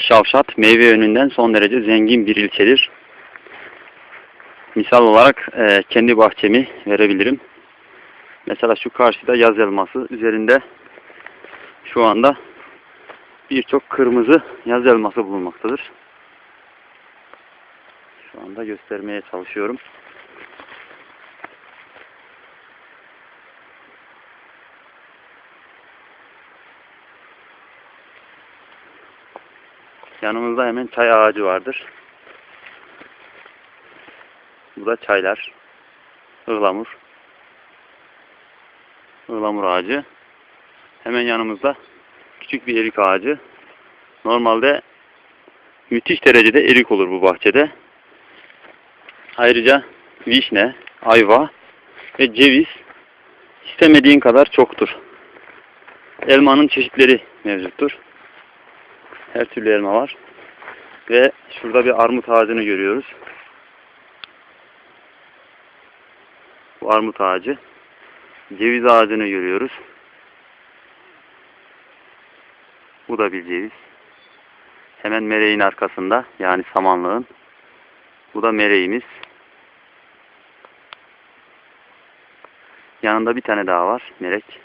Şavşat meyve yönünden son derece zengin bir ilçedir. Misal olarak e, kendi bahçemi verebilirim. Mesela şu karşıda yaz elması üzerinde şu anda birçok kırmızı yaz elması bulunmaktadır. Şu anda göstermeye çalışıyorum. Yanımızda hemen çay ağacı vardır. Bu da çaylar. Ihlamur. Ihlamur ağacı. Hemen yanımızda küçük bir erik ağacı. Normalde müthiş derecede erik olur bu bahçede. Ayrıca vişne, ayva ve ceviz istemediğin kadar çoktur. Elmanın çeşitleri mevcuttur. Her türlü elma var. Ve şurada bir armut ağacını görüyoruz. Bu armut ağacı. Ceviz ağacını görüyoruz. Bu da bir ceviz. Hemen mereğin arkasında yani samanlığın. Bu da mereğimiz. Yanında bir tane daha var merek.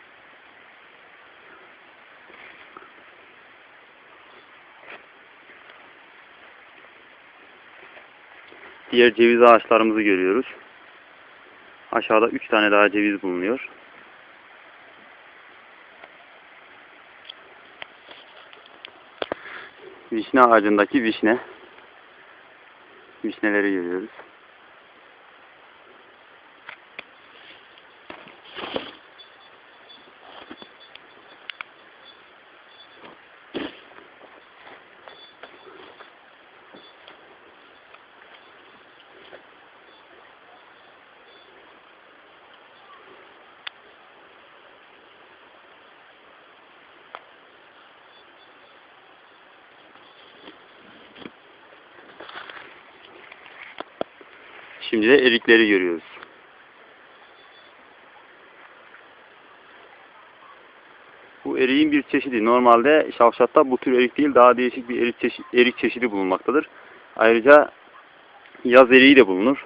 Diğer ceviz ağaçlarımızı görüyoruz. Aşağıda 3 tane daha ceviz bulunuyor. Vişne ağacındaki vişne. Vişneleri görüyoruz. Şimdi de erikleri görüyoruz. Bu eriğin bir çeşidi. Normalde şavşatta bu tür erik değil daha değişik bir erik, çeşi erik çeşidi bulunmaktadır. Ayrıca yaz eriği de bulunur.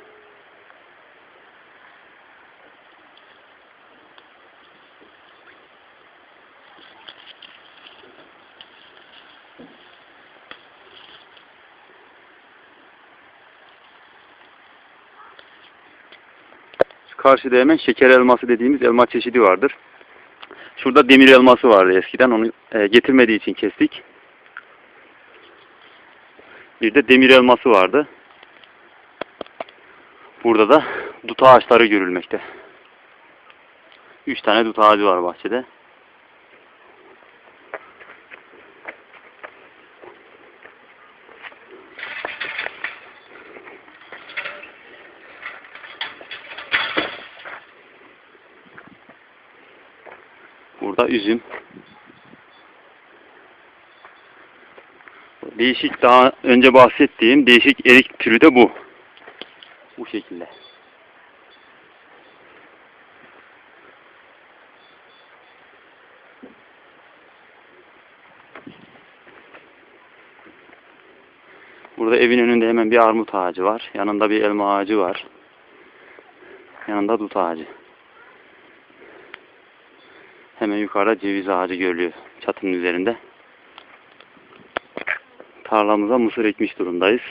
Karşıda hemen şeker elması dediğimiz elma çeşidi vardır. Şurada demir elması vardı eskiden. Onu e, getirmediği için kestik. Bir de demir elması vardı. Burada da dut ağaçları görülmekte. Üç tane dut ağacı var bahçede. Burada üzüm. Değişik daha önce bahsettiğim değişik erik türü de bu. Bu şekilde. Burada evin önünde hemen bir armut ağacı var. Yanında bir elma ağacı var. Yanında dut ağacı. Hemen yukarıda ceviz ağacı görülüyor çatının üzerinde. Tarlamıza mısır ekmiş durumdayız.